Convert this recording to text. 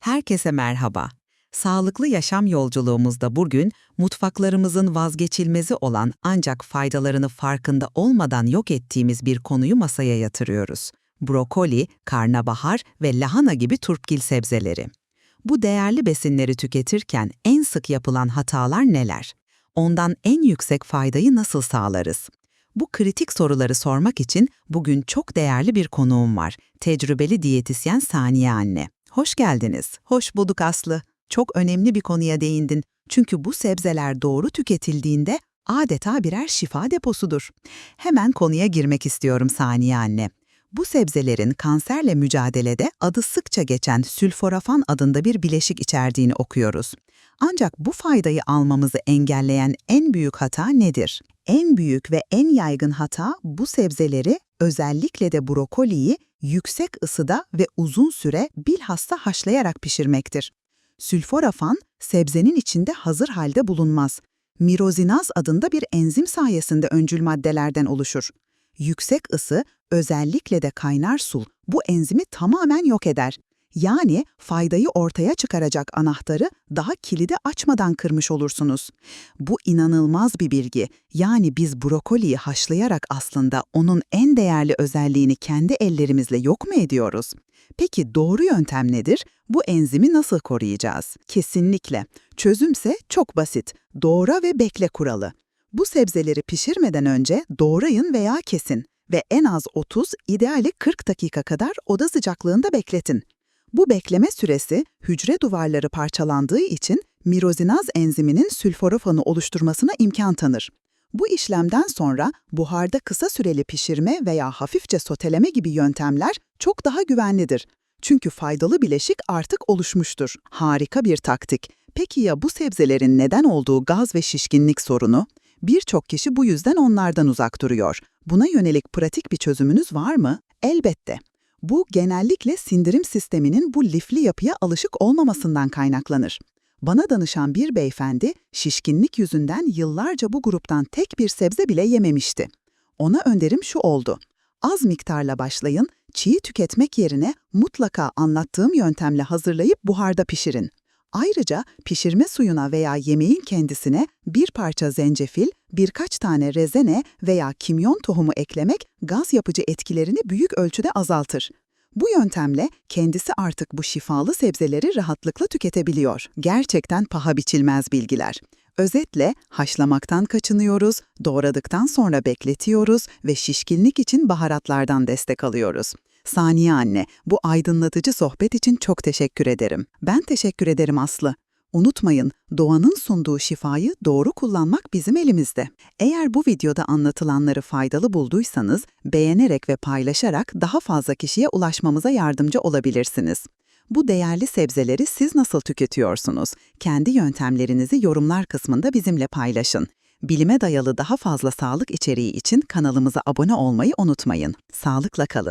Herkese merhaba. Sağlıklı yaşam yolculuğumuzda bugün mutfaklarımızın vazgeçilmezi olan ancak faydalarını farkında olmadan yok ettiğimiz bir konuyu masaya yatırıyoruz. Brokoli, karnabahar ve lahana gibi turpgil sebzeleri. Bu değerli besinleri tüketirken en sık yapılan hatalar neler? Ondan en yüksek faydayı nasıl sağlarız? Bu kritik soruları sormak için bugün çok değerli bir konuğum var. Tecrübeli diyetisyen Saniye Anne. Hoş geldiniz. Hoş bulduk Aslı. Çok önemli bir konuya değindin. Çünkü bu sebzeler doğru tüketildiğinde adeta birer şifa deposudur. Hemen konuya girmek istiyorum Saniye Anne. Bu sebzelerin kanserle mücadelede adı sıkça geçen sülforafan adında bir bileşik içerdiğini okuyoruz. Ancak bu faydayı almamızı engelleyen en büyük hata nedir? En büyük ve en yaygın hata bu sebzeleri, özellikle de brokoliyi yüksek ısıda ve uzun süre bilhassa haşlayarak pişirmektir. Sülforafan, sebzenin içinde hazır halde bulunmaz. Mirozinaz adında bir enzim sayesinde öncül maddelerden oluşur. Yüksek ısı, özellikle de kaynar su, bu enzimi tamamen yok eder. Yani faydayı ortaya çıkaracak anahtarı daha kilidi açmadan kırmış olursunuz. Bu inanılmaz bir bilgi. Yani biz brokoliyi haşlayarak aslında onun en değerli özelliğini kendi ellerimizle yok mu ediyoruz? Peki doğru yöntem nedir? Bu enzimi nasıl koruyacağız? Kesinlikle. Çözümse çok basit. Doğra ve bekle kuralı. Bu sebzeleri pişirmeden önce doğrayın veya kesin ve en az 30, ideali 40 dakika kadar oda sıcaklığında bekletin. Bu bekleme süresi hücre duvarları parçalandığı için mirozinaz enziminin sülforafanı oluşturmasına imkan tanır. Bu işlemden sonra buharda kısa süreli pişirme veya hafifçe soteleme gibi yöntemler çok daha güvenlidir. Çünkü faydalı bileşik artık oluşmuştur. Harika bir taktik. Peki ya bu sebzelerin neden olduğu gaz ve şişkinlik sorunu? Birçok kişi bu yüzden onlardan uzak duruyor. Buna yönelik pratik bir çözümünüz var mı? Elbette. Bu genellikle sindirim sisteminin bu lifli yapıya alışık olmamasından kaynaklanır. Bana danışan bir beyefendi şişkinlik yüzünden yıllarca bu gruptan tek bir sebze bile yememişti. Ona önerim şu oldu. Az miktarla başlayın, çiğ tüketmek yerine mutlaka anlattığım yöntemle hazırlayıp buharda pişirin. Ayrıca pişirme suyuna veya yemeğin kendisine bir parça zencefil, birkaç tane rezene veya kimyon tohumu eklemek gaz yapıcı etkilerini büyük ölçüde azaltır. Bu yöntemle kendisi artık bu şifalı sebzeleri rahatlıkla tüketebiliyor. Gerçekten paha biçilmez bilgiler. Özetle haşlamaktan kaçınıyoruz, doğradıktan sonra bekletiyoruz ve şişkinlik için baharatlardan destek alıyoruz. Saniye anne, bu aydınlatıcı sohbet için çok teşekkür ederim. Ben teşekkür ederim Aslı. Unutmayın, doğanın sunduğu şifayı doğru kullanmak bizim elimizde. Eğer bu videoda anlatılanları faydalı bulduysanız, beğenerek ve paylaşarak daha fazla kişiye ulaşmamıza yardımcı olabilirsiniz. Bu değerli sebzeleri siz nasıl tüketiyorsunuz? Kendi yöntemlerinizi yorumlar kısmında bizimle paylaşın. Bilime dayalı daha fazla sağlık içeriği için kanalımıza abone olmayı unutmayın. Sağlıkla kalın.